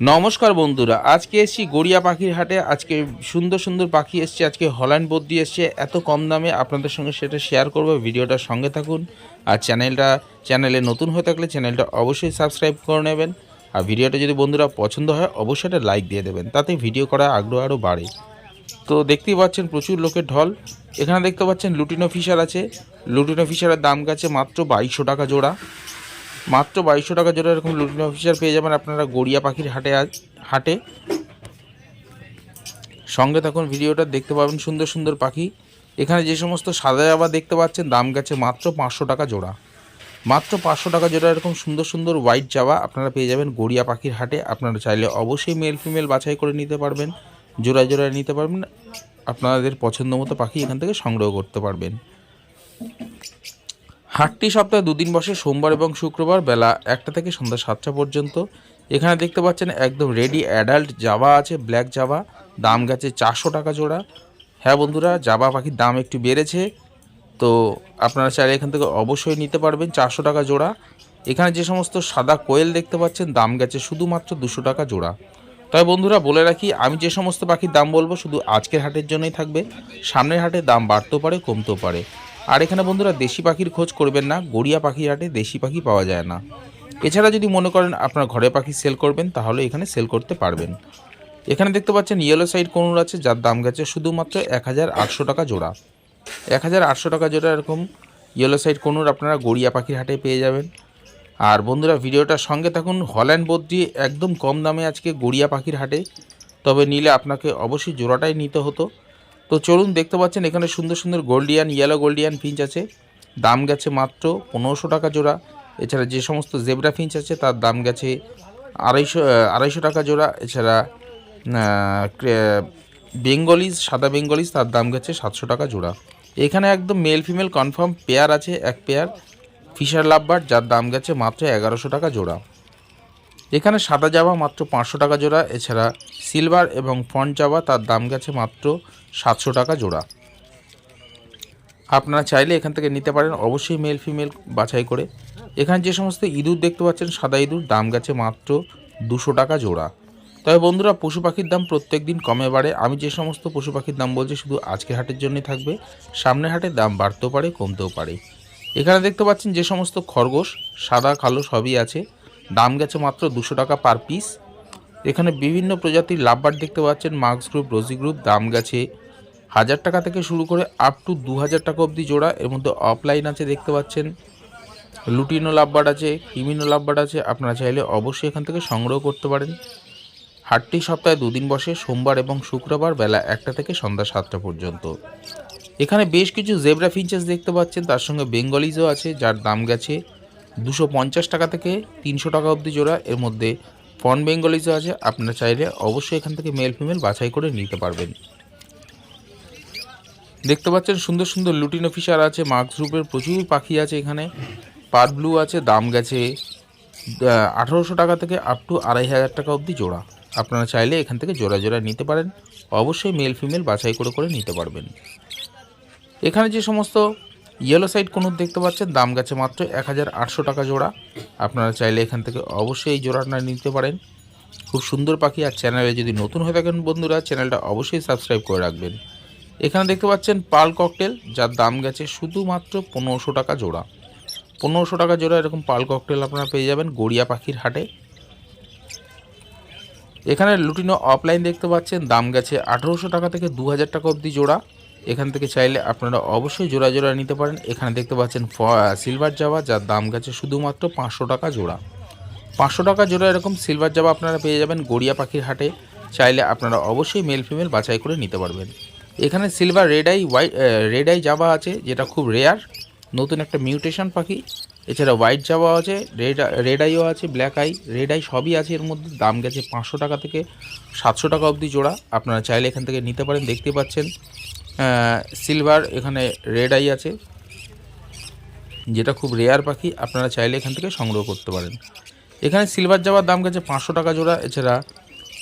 নমস্কার বন্ধুরা, আজকে এসেছি গড়িয়া পাখির হাটে। আজকে সুন্দর সুন্দর পাখি এসছে, আজকে হল্যান্ড বদ্রি এসছে। এত কম দামে আপনাদের সঙ্গে সেটা শেয়ার করব, ভিডিওটার সঙ্গে থাকুন। আর চ্যানেলটা চ্যানেলে নতুন হয়ে থাকলে চ্যানেলটা অবশ্যই সাবস্ক্রাইব করে নেবেন। আর ভিডিওটা যদি বন্ধুরা পছন্দ হয়, অবশ্যই একটা লাইক দিয়ে দেবেন। তাতে ভিডিও করার আগ্রহ আরও বাড়ে। তো দেখতেই পাচ্ছেন প্রচুর লোকের ঢল। এখানে দেখতে পাচ্ছেন লুটিনো ফিশার আছে। লুটিনো ফিশারের দাম গেছে মাত্র বাইশশো টাকা জোড়া। মাত্র বাইশশো টাকা জোড়া এরকম লুটিন অফিসার পেয়ে যাবেন আপনারা গড়িয়া পাখির হাটে হাটে। সঙ্গে থাকুন, ভিডিওটা দেখতে পাবেন সুন্দর সুন্দর পাখি। এখানে যে সমস্ত সাদা জাবা দেখতে পাচ্ছেন, দাম গেছে মাত্র পাঁচশো টাকা জোড়া। মাত্র পাঁচশো টাকা জোড়া এরকম সুন্দর সুন্দর হোয়াইট জাবা আপনারা পেয়ে যাবেন গড়িয়া পাখির হাটে। আপনারা চাইলে অবশ্যই মেল ফিমেল বাছাই করে নিতে পারবেন, জোড়ায় জোড়ায় নিতে পারবেন। আপনাদের পছন্দ মতো পাখি এখান থেকে সংগ্রহ করতে পারবেন। হাটটি সপ্তাহে দুদিন বসে, সোমবার এবং শুক্রবার বেলা একটা থেকে সন্ধ্যা সাতটা পর্যন্ত। এখানে দেখতে পাচ্ছেন একদম রেডি অ্যাডাল্ট জাবা আছে ব্ল্যাক জাবা। দাম গেছে চারশো টাকা জোড়া। হ্যাঁ বন্ধুরা, জাবা পাখির দাম একটু বেড়েছে। তো আপনারা চাইলে এখান থেকে অবশ্যই নিতে পারবেন চারশো টাকা জোড়া। এখানে যে সমস্ত সাদা কোয়েল দেখতে পাচ্ছেন, দাম গেছে শুধুমাত্র দুশো টাকা জোড়া। তবে বন্ধুরা, বলে রাখি, আমি যে সমস্ত পাখির দাম বলব, শুধু আজকের হাটের জন্যই থাকবে। সামনের হাটে দাম বাড়তেও পারে, কমতেও পারে। আর এখানে বন্ধুরা দেশি পাখির খোঁজ করবেন না, গড়িয়া পাখির হাটে দেশি পাখি পাওয়া যায় না। এছাড়া যদি মনে করেন আপনার ঘরে পাখি সেল করবেন, তাহলে এখানে সেল করতে পারবেন। এখানে দেখতে পাচ্ছেন ইয়েলো সাইড কোনুর আছে, যার দাম গেছে শুধুমাত্র এক হাজার আটশো টাকা জোড়া। এক হাজার আটশো টাকা জোড়া এরকম ইয়েলো সাইড কোনুর আপনারা গড়িয়া পাখির হাটে পেয়ে যাবেন। আর বন্ধুরা ভিডিওটার সঙ্গে থাকুন, হল্যান্ড বদ্রি একদম কম দামে আজকে গড়িয়া পাখির হাটে। তবে নিলে আপনাকে অবশ্যই জোড়াটাই নিতে হতো। তো চলুন দেখতে পাচ্ছেন, এখানে সুন্দর সুন্দর গোল্ডিয়ান ইয়েলো গোল্ডিয়ান ফিঞ্চ আছে। দাম গেছে মাত্র পনেরোশো টাকা জোড়া। এছাড়া যে সমস্ত জেব্রা ফিঞ্চ আছে, তার দাম গেছে আড়াইশো আড়াইশো টাকা জোড়া। এছাড়া বেঙ্গলিজ সাদা বেঙ্গলিজ তার দাম গেছে সাতশো টাকা জোড়া। এখানে একদম মেল ফিমেল কনফার্ম পেয়ার আছে, এক পেয়ার ফিশার লাভবার যার দাম গেছে মাত্র এগারোশো টাকা জোড়া। এখানে সাদা জামা মাত্র পাঁচশো টাকা জোড়া, এছাড়া সিলভার এবং ফন্ট জামা তার দাম গেছে মাত্র সাতশো টাকা জোড়া। আপনারা চাইলে এখান থেকে নিতে পারেন, অবশ্যই মেল ফিমেল বাছাই করে। এখানে যে সমস্ত ইঁদুর দেখতে পাচ্ছেন, সাদা ইঁদুর, দাম গেছে মাত্র দুশো টাকা জোড়া। তবে বন্ধুরা, পশু পাখির দাম প্রত্যেক দিন কমে বাড়ে। আমি যে সমস্ত পশু পাখির দাম বলছি, শুধু আজকের হাটের জন্যই থাকবে। সামনের হাটে দাম বাড়তেও পারে, কমতেও পারে। এখানে দেখতে পাচ্ছেন যে সমস্ত খরগোশ, সাদা, কালো সবই আছে। দাম গেছে মাত্র দুশো টাকা পার পিস এখানে বিভিন্ন প্রজাতির লাভবার দেখতে পাচ্ছেন, মার্কস গ্রুপ, রোজি গ্রুপ, দাম গেছে হাজার টাকা থেকে শুরু করে আপ টু দু হাজার টাকা অবধি জোড়া। এর মধ্যে অফলাইন আছে দেখতে পাচ্ছেন, লুটিনো লাভবার আছে ক্রিমিনো লাভবার আছে, আপনারা চাইলে অবশ্যই এখান থেকে সংগ্রহ করতে পারেন। হাটটি সপ্তাহে দুদিন বসে, সোমবার এবং শুক্রবার বেলা একটা থেকে সন্ধ্যা সাতটা পর্যন্ত। এখানে বেশ কিছু জেব্রা ফিঞ্চেস দেখতে পাচ্ছেন, তার সঙ্গে বেঙ্গলিজও আছে, যার দাম গেছে দুশো পঞ্চাশ টাকা থেকে তিনশো টাকা অবধি জোড়া। এর মধ্যে ফন বেঙ্গলিজও আছে। আপনারা চাইলে অবশ্যই এখান থেকে মেল ফিমেল বাছাই করে নিতে পারবেন। দেখতে পাচ্ছেন সুন্দর সুন্দর লুটিনো ফিশার আছে। মার্কস গ্রুপের প্রচুর পাখি আছে এখানে। পার ব্লু আছে, দাম গেছে আঠারোশো টাকা থেকে আপ টু আড়াই হাজার টাকা অবধি জোড়া। আপনারা চাইলে এখান থেকে জোড়া জোড়া নিতে পারেন। অবশ্যই মেল ফিমেল বাছাই করে করে নিতে পারবেন। এখানে যে সমস্ত ইয়েলো সাইড কোনুর দেখতে পাচ্ছেন? দাম গেছে মাত্র এক হাজার আটশো টাকা জোড়া। আপনারা চাইলে এখান থেকে অবশ্যই এই জোড়াটা নিতে পারেন। খুব সুন্দর পাখি আর চ্যানেলে যদি নতুন হয়ে থাকেন বন্ধুরা, চ্যানেলটা অবশ্যই সাবস্ক্রাইব করে রাখবেন। এখানে দেখতে পাচ্ছেন পাল ককটেল, যার দাম গেছে শুধুমাত্র পনেরোশো টাকা জোড়া। পনেরোশো টাকা জোড়া এরকম পাল ককটেল আপনারা পেয়ে যাবেন গড়িয়া পাখির হাটে। এখানে লুটিনো অফলাইন দেখতে পাচ্ছেন, দাম গেছে আঠেরোশো টাকা থেকে দু হাজার টাকা অবধি জোড়া। এখান থেকে চাইলে আপনারা অবশ্যই জোড়া জোড়া নিতে পারেন। এখানে দেখতে পাচ্ছেন সিলভার জাবা, যার দাম গেছে শুধুমাত্র পাঁচশো টাকা জোড়া। পাঁচশো টাকা জোড়া এরকম সিলভার জাবা আপনারা পেয়ে যাবেন গড়িয়া পাখির হাটে। চাইলে আপনারা অবশ্যই মেল ফিমেল বাছাই করে নিতে পারবেন। এখানে silver red eye white red eye Java আছে, যেটা খুব রেয়ার নতুন একটা মিউটেশন পাখি। এছাড়া হোয়াইট জাবা আছে রেড রেড আইও আছে ব্ল্যাক আই রেড আই সবই আছে, এর মধ্যে দাম গেছে পাঁচশো টাকা থেকে সাতশো টাকা অবধি জোড়া। আপনারা চাইলে এখান থেকে নিতে পারেন। দেখতে পাচ্ছেন সিলভার এখানে রেড আই আছে। যেটা খুব রেয়ার পাখি, আপনারা চাইলে এখান থেকে সংগ্রহ করতে পারেন। এখানে সিলভার জাবার দাম গেছে পাঁচশো টাকা জোড়া, এছাড়া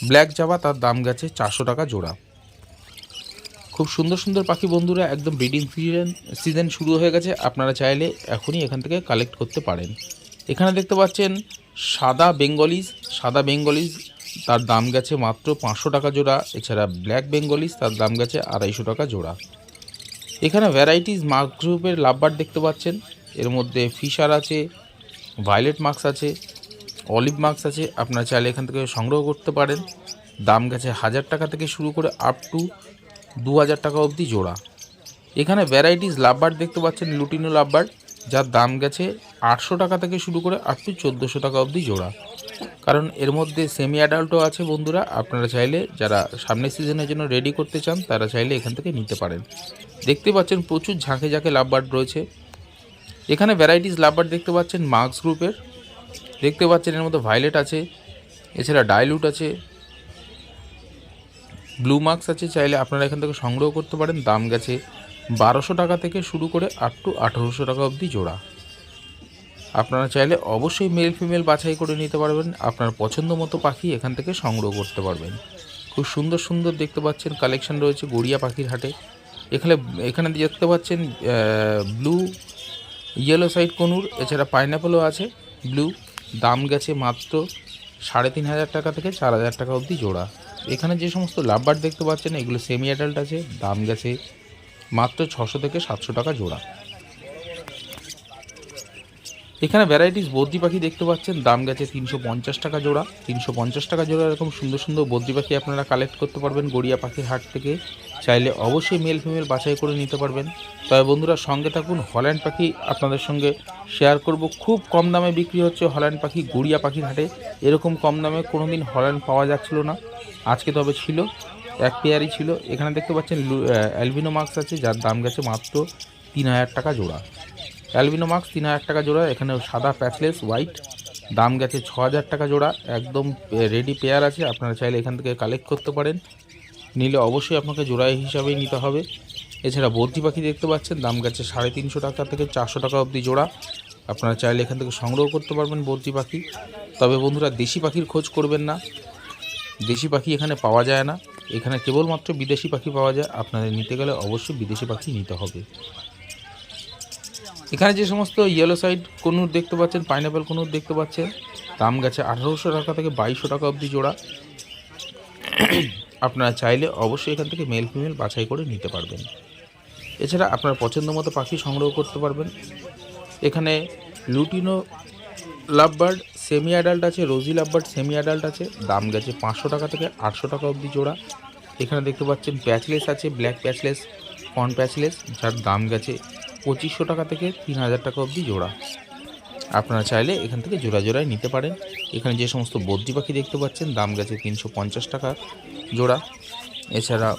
ব্ল্যাক জাবা তার দাম গেছে চারশো টাকা জোড়া। খুব সুন্দর সুন্দর পাখি বন্ধুরা, একদম ব্রিডিং সিজন সিজন শুরু হয়ে গেছে, আপনারা চাইলে এখনই এখান থেকে কালেক্ট করতে পারেন। এখানে দেখতে পাচ্ছেন সাদা বেঙ্গলিজ সাদা বেঙ্গলিজ তার দাম গেছে মাত্র পাঁচশো টাকা জোড়া, এছাড়া ব্ল্যাক বেঙ্গলিস তার দাম গেছে আড়াইশো টাকা জোড়া। এখানে ভ্যারাইটিস মার্ক গ্রুপের লাভবার দেখতে পাচ্ছেন। এর মধ্যে ফিশার আছে ভায়োলেট মার্কস আছে অলিভ মার্কস আছে। আপনারা চাইলে এখান থেকে সংগ্রহ করতে পারেন। দাম গেছে হাজার টাকা থেকে শুরু করে আপ টু দু হাজার টাকা অবধি জোড়া। এখানে ভ্যারাইটিস লাভবার দেখতে পাচ্ছেন লুটিনো লাভবার যার দাম গেছে আটশো টাকা থেকে শুরু করে আপ টু চোদ্দোশো টাকা অবধি জোড়া। কারণ এর মধ্যে সেমি অ্যাডাল্টও আছে বন্ধুরা। আপনারা চাইলে যারা সামনের সিজনের জন্য রেডি করতে চান, তারা চাইলে এখান থেকে নিতে পারেন। দেখতে পাচ্ছেন প্রচুর ঝাঁকে ঝাঁকে লাভবার্ড রয়েছে। এখানে ভ্যারাইটিস লাভবার্ড দেখতে পাচ্ছেন মার্কস গ্রুপের দেখতে পাচ্ছেন এর মধ্যে ভায়োলেট আছে, এছাড়া ডাইলুট আছে। ব্লু মার্কস আছে, চাইলে আপনারা এখান থেকে সংগ্রহ করতে পারেন। দাম গেছে বারোশো টাকা থেকে শুরু করে আপ টু আঠারোশো টাকা অবধি জোড়া। আপনারা চাইলে অবশ্যই মেল ফিমেল বাছাই করে নিতে পারবেন। আপনার পছন্দ মতো পাখি এখান থেকে সংগ্রহ করতে পারবেন। খুব সুন্দর সুন্দর দেখতে পাচ্ছেন কালেকশন রয়েছে গড়িয়া পাখির হাটে। এখানে এখানে দেখতে পাচ্ছেন ব্লু ইয়েলো সাইড কনুর, এছাড়া পাইনাপেলও আছে ব্লু দাম গেছে মাত্র সাড়ে তিন হাজার টাকা থেকে চার হাজার টাকা অবধি জোড়া। এখানে যে সমস্ত লাভবার দেখতে পাচ্ছেন, এগুলো সেমি অ্যাডাল্ট আছে, দাম গেছে মাত্র ছশো থেকে সাতশো টাকা জোড়া। এখানে ভ্যারাইটিস বদ্রি পাখি দেখতে পাচ্ছেন। দাম গেছে তিনশো পঞ্চাশ টাকা জোড়া। তিনশো পঞ্চাশ টাকা জোড়া এরকম সুন্দর সুন্দর বদ্রি পাখি আপনারা কালেক্ট করতে পারবেন গড়িয়া পাখির হাট থেকে। চাইলে অবশ্যই মেল ফিমেল বাছাই করে নিতে পারবেন। তবে বন্ধুরা সঙ্গে থাকুন হল্যান্ড পাখি আপনাদের সঙ্গে শেয়ার করব। খুব কম দামে বিক্রি হচ্ছে হল্যান্ড পাখি গড়িয়া পাখির হাটে। এরকম কম দামে কোনো দিন হল্যান্ড পাওয়া যাচ্ছিল না। আজকে তবে ছিল, এক পেয়ারই ছিল। এখানে দেখতে পাচ্ছেন অ্যালবিনো মার্কস আছে, যার দাম গেছে মাত্র তিন হাজার টাকা জোড়া। অ্যালবিনো মার্কস তিন হাজার টাকা জোড়া, এখানে সাদা প্যাচলেস হোয়াইট দাম গেছে ছ হাজার টাকা জোড়া, একদম রেডি পেয়ার আছে, আপনারা চাইলে এখান থেকে কালেক্ট করতে পারেন। নিলে অবশ্যই আপনাকে জোড়া হিসাবেই নিতে হবে। এছাড়া বদ্রি পাখি দেখতে পাচ্ছেন, দাম গেছে সাড়ে তিনশো টাকা থেকে চারশো টাকা অবধি জোড়া। আপনারা চাইলে এখান থেকে সংগ্রহ করতে পারবেন বদ্রি পাখি। তবে বন্ধুরা, দেশি পাখির খোঁজ করবেন না। দেশি পাখি এখানে পাওয়া যায় না। এখানে কেবলমাত্র বিদেশি পাখি পাওয়া যায়। আপনাদের নিতে গেলে অবশ্যই বিদেশি পাখি নিতে হবে। এখানে যে সমস্ত ইয়েলো সাইড কনুর দেখতে পাচ্ছেন পাইনাপেল কনুর দেখতে পাচ্ছেন, দাম গেছে আঠারোশো টাকা থেকে বাইশশো টাকা অবধি জোড়া। আপনারা চাইলে অবশ্যই এখান থেকে মেল ফিমেল বাছাই করে নিতে পারবেন। এছাড়া আপনার পছন্দ মতো পাখি সংগ্রহ করতে পারবেন। এখানে লুটিনো লাভবার্ড সেমি অ্যাডাল্ট আছে রোজি লাভবার্ড সেমি অ্যাডাল্ট আছে, দাম গেছে পাঁচশো টাকা থেকে আটশো টাকা অবধি জোড়া। এখানে দেখতে পাচ্ছেন প্যাচলেস আছে ব্ল্যাক প্যাচলেস কর্ন প্যাচলেস যার দাম গেছে পঁচিশশো টাকা থেকে তিন হাজার টাকা অবধি জোড়া। আপনারা চাইলে এখান থেকে জোড়া জোড়ায় নিতে পারেন। এখানে যে সমস্ত বদ্রি পাখি দেখতে পাচ্ছেন, দাম গেছে তিনশো পঞ্চাশ টাকা জোড়া। এছাড়া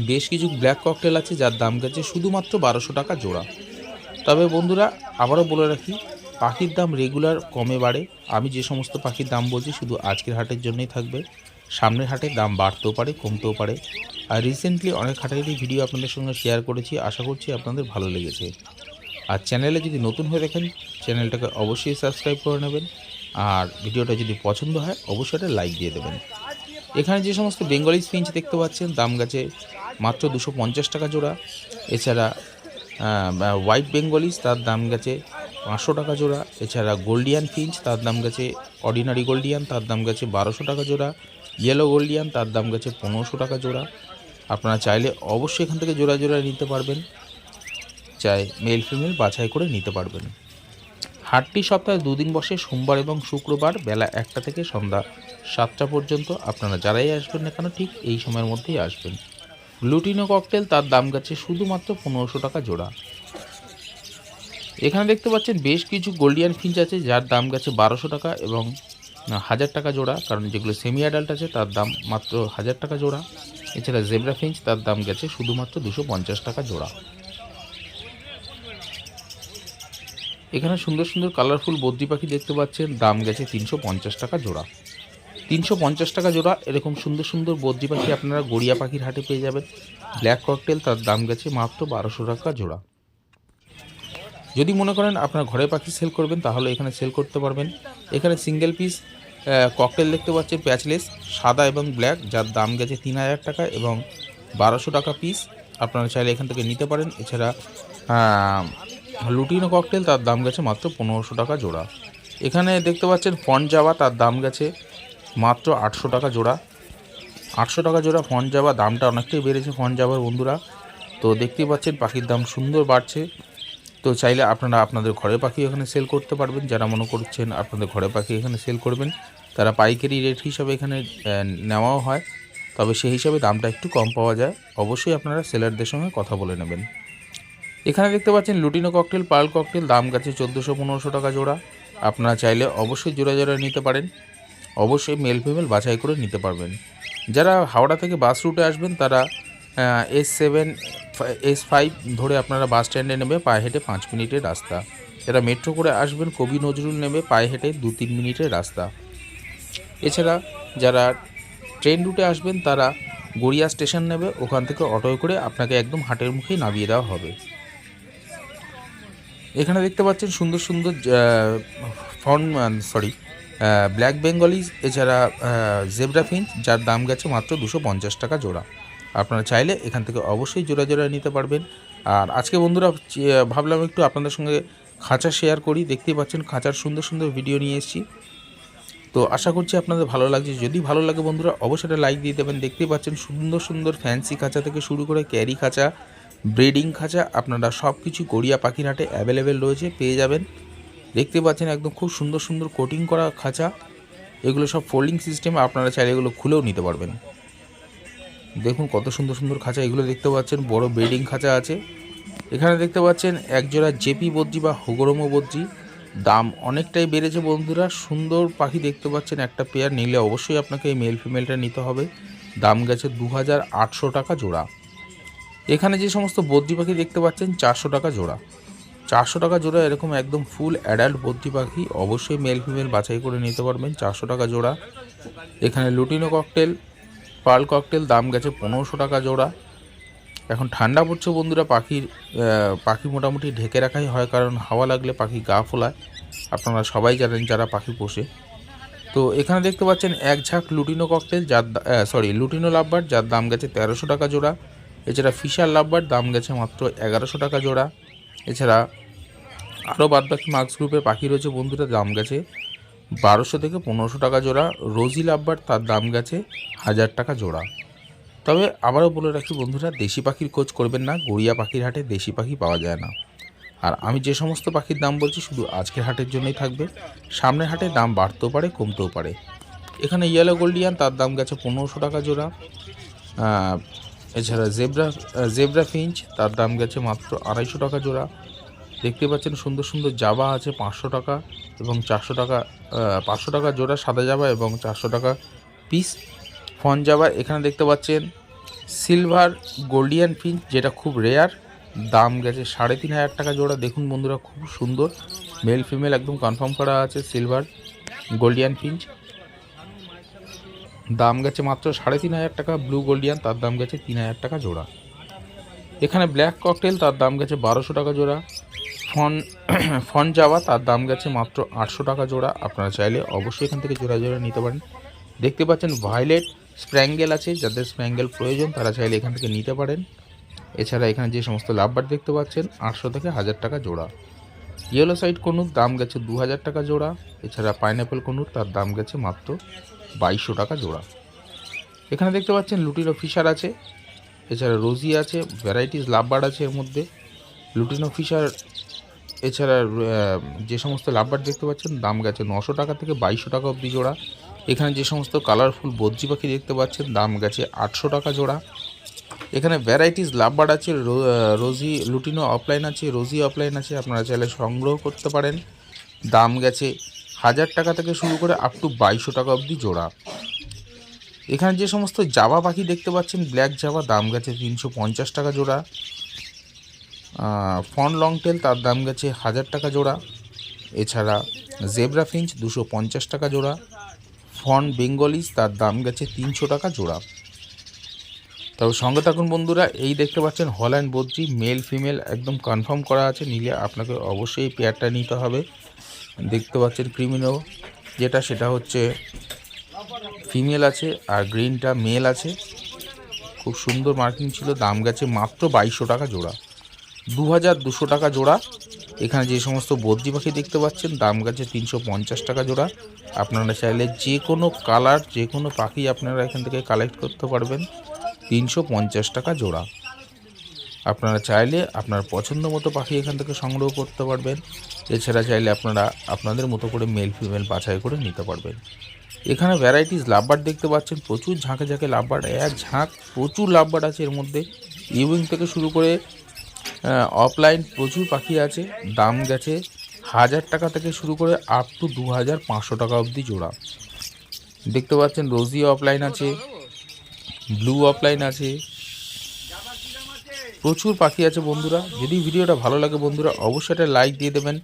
বেশ কিছু ব্ল্যাক ককটেল আছে, যার দাম গেছে শুধুমাত্র বারোশো টাকা জোড়া। তবে বন্ধুরা, আবারও বলে রাখি, পাখির দাম রেগুলার কমে বাড়ে। আমি যে সমস্ত পাখির দাম বলছি, শুধু আজকের হাটের জন্যই থাকবে। সামনের হাটে দাম বাড়তেও পারে, কমতেও পারে। আর রিসেন্টলি অনেক হাটেরই ভিডিও আপনাদের সঙ্গে শেয়ার করেছি, আশা করছি আপনাদের ভালো লেগেছে। আর চ্যানেলে যদি নতুন হয়ে দেখেন চ্যানেলটাকে অবশ্যই সাবস্ক্রাইব করে নেবেন। আর ভিডিওটা যদি পছন্দ হয়, অবশ্যই একটা লাইক দিয়ে দেবেন। এখানে যে সমস্ত বেঙ্গলি স্পিঞ্চ দেখতে পাচ্ছেন, দাম গেছে মাত্র দুশো পঞ্চাশ টাকা জোড়া। এছাড়া হোয়াইট বেঙ্গলিস তার দাম গেছে পাঁচশো টাকা জোড়া। এছাড়া গোল্ডিয়ান ফিঞ্চ তার দাম গেছে অর্ডিনারি গোল্ডিয়ান তার দাম গেছে বারোশো টাকা জোড়া। ইয়েলো গোল্ডিয়ান তার দাম গেছে পনেরোশো টাকা জোড়া। আপনারা চাইলে অবশ্যই এখান থেকে জোড়া জোড়া নিতে পারবেন। চাই মেল ফিমেল বাছাই করে নিতে পারবেন। হাটটি সপ্তাহে দুদিন বসে, সোমবার এবং শুক্রবার বেলা একটা থেকে সন্ধ্যা সাতটা পর্যন্ত আপনারা যারাই আসবেন না কেন, ঠিক এই সময়ের মধ্যেই আসবেন। লুটিনো ককটেল তার দাম গেছে শুধুমাত্র পনেরোশো টাকা জোড়া। এখানে দেখতে পাচ্ছেন বেশ কিছু গোল্ডিয়ান ফিঞ্চ আছে, যার দাম গেছে বারোশো টাকা এবং হাজার টাকা জোড়া, কারণ যেগুলো সেমি অ্যাডাল্ট আছে, তার দাম মাত্র হাজার টাকা জোড়া। এছাড়া জেব্রা ফিঞ্চ তার দাম গেছে শুধুমাত্র দুশো পঞ্চাশ টাকা জোড়া। এখানে সুন্দর সুন্দর কালারফুল বদ্রি পাখি দেখতে পাচ্ছেন, দাম গেছে তিনশো পঞ্চাশ টাকা জোড়া। তিনশো পঞ্চাশ টাকা জোড়া, এরকম সুন্দর সুন্দর বদ্রি পাখি আপনারা গড়িয়া পাখির হাটে পেয়ে যাবেন। ব্ল্যাক ককটেল তার দাম গেছে মাত্র বারোশো টাকা জোড়া। যদি মনে করেন আপনার ঘরে পাখি সেল করবেন, তাহলে এখানে সেল করতে পারবেন। এখানে সিঙ্গেল পিস ককটেল দেখতে পাচ্ছেন প্যাচলেস সাদা এবং ব্ল্যাক যার দাম গেছে তিন হাজার টাকা এবং বারোশো টাকা পিস আপনারা চাইলে এখান থেকে নিতে পারেন। এছাড়া লুটিনো ককটেল তার দাম গেছে মাত্র পনেরোশো টাকা জোড়া। এখানে দেখতে পাচ্ছেন ফন জাবা তার দাম গেছে মাত্র আটশো টাকা জোড়া। আটশো টাকা জোড়া ফন যাওয়া দামটা অনেকটাই বেড়েছে ফন যাওয়ার বন্ধুরা। তো দেখতেই পাচ্ছেন, পাখির দাম সুন্দর বাড়ছে। তো চাইলে আপনারা আপনাদের ঘরে পাখি এখানে সেল করতে পারবেন। যারা মনে করছেন আপনাদের ঘরে পাখি এখানে সেল করবেন, তারা পাইকারি রেট হিসাবে এখানে নেওয়াও হয়। তবে সেই হিসাবে দামটা একটু কম পাওয়া যায়। অবশ্যই আপনারা সেলারদের সঙ্গে কথা বলে নেবেন। এখানে দেখতে পাচ্ছেন লুটিনো ককটেল পার্ল ককটেল দাম গেছে চোদ্দোশো পনেরোশো টাকা জোড়া। আপনারা চাইলে অবশ্যই জোড়া জোড়া নিতে পারেন। অবশ্যই মেল ফিমেল বাছাই করে নিতে পারবেন। যারা হাওড়া থেকে বাস রুটে আসবেন, তারা এস সেভেন এস ফাইভ ধরে আপনারা বাস স্ট্যান্ডে নেবে, পায়ে হেঁটে পাঁচ মিনিটের রাস্তা। যারা মেট্রো করে আসবেন, কবি নজরুল নেবে, পায়ে হেঁটে দু তিন মিনিটের রাস্তা। এছাড়া যারা ট্রেন রুটে আসবেন, তারা গড়িয়া স্টেশন নেবে, ওখান থেকে অটোয় করে আপনাকে একদম হাটের মুখেই নামিয়ে দেওয়া হবে। এখানে দেখতে পাচ্ছেন সুন্দর সুন্দর ফন সরি ব্ল্যাক বেঙ্গলিজ এছাড়া জেব্রা ফিঞ্চ যার দাম গেছে মাত্র দুশো পঞ্চাশ টাকা জোড়া। আপনারা চাইলে এখান থেকে অবশ্যই জোড়া জোড়া নিতে পারবেন। আর আজকে বন্ধুরা ভাবলাম একটু আপনাদের সঙ্গে খাঁচা শেয়ার করি। দেখতেই পাচ্ছেন খাঁচার সুন্দর সুন্দর ভিডিও নিয়ে এসেছি। তো আশা করছি আপনাদের ভালো লাগছে। যদি ভালো লাগে বন্ধুরা, অবশ্যই একটা লাইক দিয়ে দেবেন। দেখতেই পাচ্ছেন সুন্দর সুন্দর ফ্যান্সি খাঁচা থেকে শুরু করে ক্যারি খাঁচা ব্রিডিং খাঁচা আপনারা সব কিছু গড়িয়া পাখির হাটে অ্যাভেলেবেল রয়েছে, পেয়ে যাবেন। দেখতে পাচ্ছেন একদম খুব সুন্দর সুন্দর কোটিং করা খাঁচা। এগুলো সব ফোল্ডিং সিস্টেম আপনারা চাইলে এগুলো খুলেও নিতে পারবেন। দেখুন কত সুন্দর সুন্দর খাঁচা, এগুলো দেখতে পাচ্ছেন, বড় ব্রিডিং খাঁচা আছে। এখানে দেখতে পাচ্ছেন একজোড়া জেপি বদ্রি বা হোগরমো বদ্রি। দাম অনেকটাই বেড়েছে বন্ধুরা, সুন্দর পাখি দেখতে পাচ্ছেন একটা পেয়ার নিলে অবশ্যই আপনাকে এই মেল ফিমেলটা নিতে হবে। দাম গেছে দু হাজার আটশো টাকা জোড়া। এখানে যে সমস্ত বদ্রি পাখি দেখতে পাচ্ছেন, চারশো টাকা জোড়া। চারশো টাকা জোড়া এরকম একদম ফুল অ্যাডাল্ট বদ্রি পাখি, অবশ্যই মেল ফিমেল বাছাই করে নিতে পারবেন, চারশো টাকা জোড়া। এখানে লুটিনো ককটেল পার্ল ককটেল, দাম গেছে পনেরোশো টাকা জোড়া। এখন ঠান্ডা পড়ছে বন্ধুরা, পাখির পাখি মোটামুটি ঢেকে রাখাই হয়, কারণ হাওয়া লাগলে পাখি গা ফোলায়। আপনারা সবাই জানেন যারা পাখি পোষে। তো এখানে দেখতে পাচ্ছেন এক ঝাঁক লুটিনো ককটেল, যার সরি লুটিনো লাভবার, যার দাম গেছে তেরোশো টাকা জোড়া। এছাড়া ফিশার লাভবার, দাম গেছে মাত্র এগারোশো টাকা জোড়া। এছাড়া আরও বাদবাকি মার্কস গ্রুপের পাখি রয়েছে বন্ধুরা, দাম গেছে বারোশো থেকে পনেরোশো টাকা জোড়া রোজি লাভবার তার দাম গেছে হাজার টাকা জোড়া। তবে আবারও বলে রাখি বন্ধুরা, দেশি পাখির খোঁজ করবেন না, গড়িয়া পাখির হাটে দেশি পাখি পাওয়া যায় না। আর আমি যে সমস্ত পাখির দাম বলছি, শুধু আজকের হাটের জন্যই থাকবে। সামনের হাটে দাম বাড়তেও পারে, কমতেও পারে। এখানে ইয়েলো গোল্ডিয়ান তার দাম গেছে পনেরোশো টাকা জোড়া। এছাড়া জেব্রা জেব্রা ফিঞ্চ তার দাম গেছে মাত্র আড়াইশো টাকা জোড়া। দেখতে পাচ্ছেন সুন্দর সুন্দর জাবা আছে পাঁচশো টাকা এবং চারশো টাকা পাঁচশো টাকা জোড়া সাদা জাবা এবং চারশো টাকা পিস ফন জাবা। এখানে দেখতে পাচ্ছেন সিলভার গোল্ডিয়ান ফিঞ্চ যেটা খুব রেয়ার দাম গেছে সাড়ে তিন হাজার টাকা জোড়া। দেখুন বন্ধুরা, খুব সুন্দর। মেল ফিমেল একদম কনফার্ম করা আছে সিলভার গোল্ডিয়ান ফিঞ্চ দাম গেছে মাত্র সাড়ে তিন হাজার টাকা ব্লু গোল্ডিয়ান তার দাম গেছে তিন হাজার টাকা জোড়া। এখানে ব্ল্যাক ককটেল তার দাম গেছে বারোশো টাকা জোড়া। ফন ফন যাওয়া, তার দাম গেছে মাত্র আটশো টাকা জোড়া। আপনারা চাইলে অবশ্যই এখান থেকে জোড়া জোড়া নিতে পারেন। দেখতে পাচ্ছেন ভায়োলেট স্প্র্যাঙ্গেল আছে, যাদের স্প্র্যাঙ্গেল প্রয়োজন, তারা চাইলে এখান থেকে নিতে পারেন। এছাড়া এখানে যে সমস্ত লাভবার দেখতে পাচ্ছেন, আটশো থেকে হাজার টাকা জোড়া। ইয়েলো সাইড কনুর দাম গেছে দু হাজার টাকা জোড়া। এছাড়া পাইনঅ্যাপেল কনুর, তার দাম গেছে মাত্র বাইশশো টাকা জোড়া। এখানে দেখতে পাচ্ছেন লুটিনো ফিশার আছে। এছাড়া রোজি আছে ভ্যারাইটিস লাভবার আছে এর মধ্যে। লুটিনো ফিশার এছাড়া যে সমস্ত লাভবার দেখতে পাচ্ছেন, দাম গেছে নশো টাকা থেকে বাইশশো টাকা অবধি জোড়া। এখানে যে সমস্ত কালারফুল বদ্রি পাখি দেখতে পাচ্ছেন, দাম গেছে আটশো টাকা জোড়া। এখানে ভ্যারাইটিস লাভবার আছে রোজি লুটিনো অফলাইন আছে, রোজি অফলাইন আছে, আপনারা চাইলে সংগ্রহ করতে পারেন। দাম গেছে হাজার টাকা থেকে শুরু করে আপ টু বাইশশো টাকা অবধি জোড়া। এখানে যে সমস্ত জাবা পাখি দেখতে পাচ্ছেন ব্ল্যাক জাবা, দাম গেছে তিনশো পঞ্চাশ টাকা জোড়া। ফন লং টেল তার দাম গেছে হাজার টাকা জোড়া। এছাড়া জেব্রা ফিঞ্চ দুশো পঞ্চাশ টাকা জোড়া। ফন বেঙ্গলিজ তার দাম গেছে তিনশো টাকা জোড়া। তবে সঙ্গে থাকুন বন্ধুরা, এই দেখতে পাচ্ছেন হল্যান্ড বদ্রি মেল ফিমেল একদম কনফার্ম করা আছে, নিলে আপনাকে অবশ্যই পেয়ারটা নিতে হবে। দেখতে পাচ্ছেন ক্রিমিনো যেটা সেটা হচ্ছে ফিমেল আছে আর গ্রিনটা মেল আছে। খুব সুন্দর মার্কিং ছিল, দাম গেছে মাত্র বাইশশো টাকা জোড়া। দু হাজার দুশো টাকা জোড়া। এখানে যে সমস্ত বদ্রি পাখি দেখতে পাচ্ছেন, দাম গেছে তিনশো পঞ্চাশ টাকা জোড়া। আপনারা চাইলে যে কোনো কালার, যে কোনো পাখি আপনারা এখান থেকে কালেক্ট করতে পারবেন, তিনশো পঞ্চাশ টাকা জোড়া। আপনারা চাইলে আপনার পছন্দ মতো পাখি এখান থেকে সংগ্রহ করতে পারবেন। এছাড়া চাইলে আপনারা আপনাদের মতো করে মেল ফিমেল বাছাই করে নিতে পারবেন। এখানে ভ্যারাইটিস লাভবার্ড দেখতে পাচ্ছেন, প্রচুর ঝাঁকে ঝাঁকে লাভবার্ড এক ঝাঁক প্রচুর লাভবার্ড আছে এর মধ্যে। ইউইং থেকে শুরু করে অফলাইন প্রচুর পাখি আছে, দাম গেছে হাজার টাকা থেকে শুরু করে আপ টু দু হাজার পাঁচশো টাকা অবধি জোড়া। দেখতে পাচ্ছেন রোজি অফলাইন আছে ব্লু অফলাইন আছে। প্রচুর পাখি আছে বন্ধুরা, যদি ভিডিওটা ভালো লাগে বন্ধুরা, অবশ্যই একটা লাইক দিয়ে দেবেন।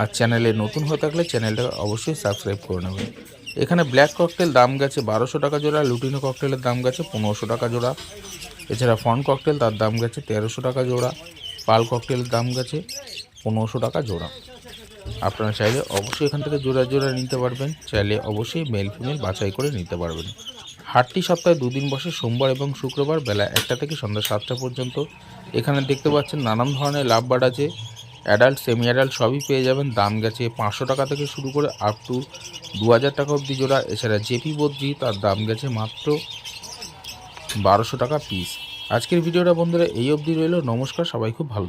আর চ্যানেলে নতুন হয়ে থাকলে চ্যানেলটা অবশ্যই সাবস্ক্রাইব করে নেবেন। এখানে ব্ল্যাক ককটেল দাম গেছে বারোশো টাকা জোড়া লুটিনো ককটেলের দাম গেছে পনেরোশো টাকা জোড়া। এছাড়া ফন ককটেল তার দাম গেছে তেরোশো টাকা জোড়া। পাল ককটেলের দাম গেছে পনেরোশো টাকা জোড়া। আপনারা চাইলে অবশ্যই এখান থেকে জোড়া জোড়া নিতে পারবেন, চাইলে অবশ্যই মেল ফিমেল বাছাই করে নিতে পারবেন। হাটটি সপ্তাহে দুদিন বসে সোমবার এবং শুক্রবার বেলা একটা থেকে সন্ধ্যা সাতটা পর্যন্ত। এখানে দেখতে পাচ্ছেন নানান ধরনের লাভবার্ড আছে। অ্যাডাল্ট সেমি অ্যাডাল্ট সবই পেয়ে যাবেন, দাম গেছে পাঁচশো টাকা থেকে শুরু করে আপ টু দু হাজার টাকা অবধি জোড়া। এছাড়া জেপি বদ্রি, তার দাম গেছে মাত্র বারোশো টাকা পিস আজকের ভিডিওটা বন্ধুরা এই অবধি রইল নমস্কার সবাই খুব ভালো।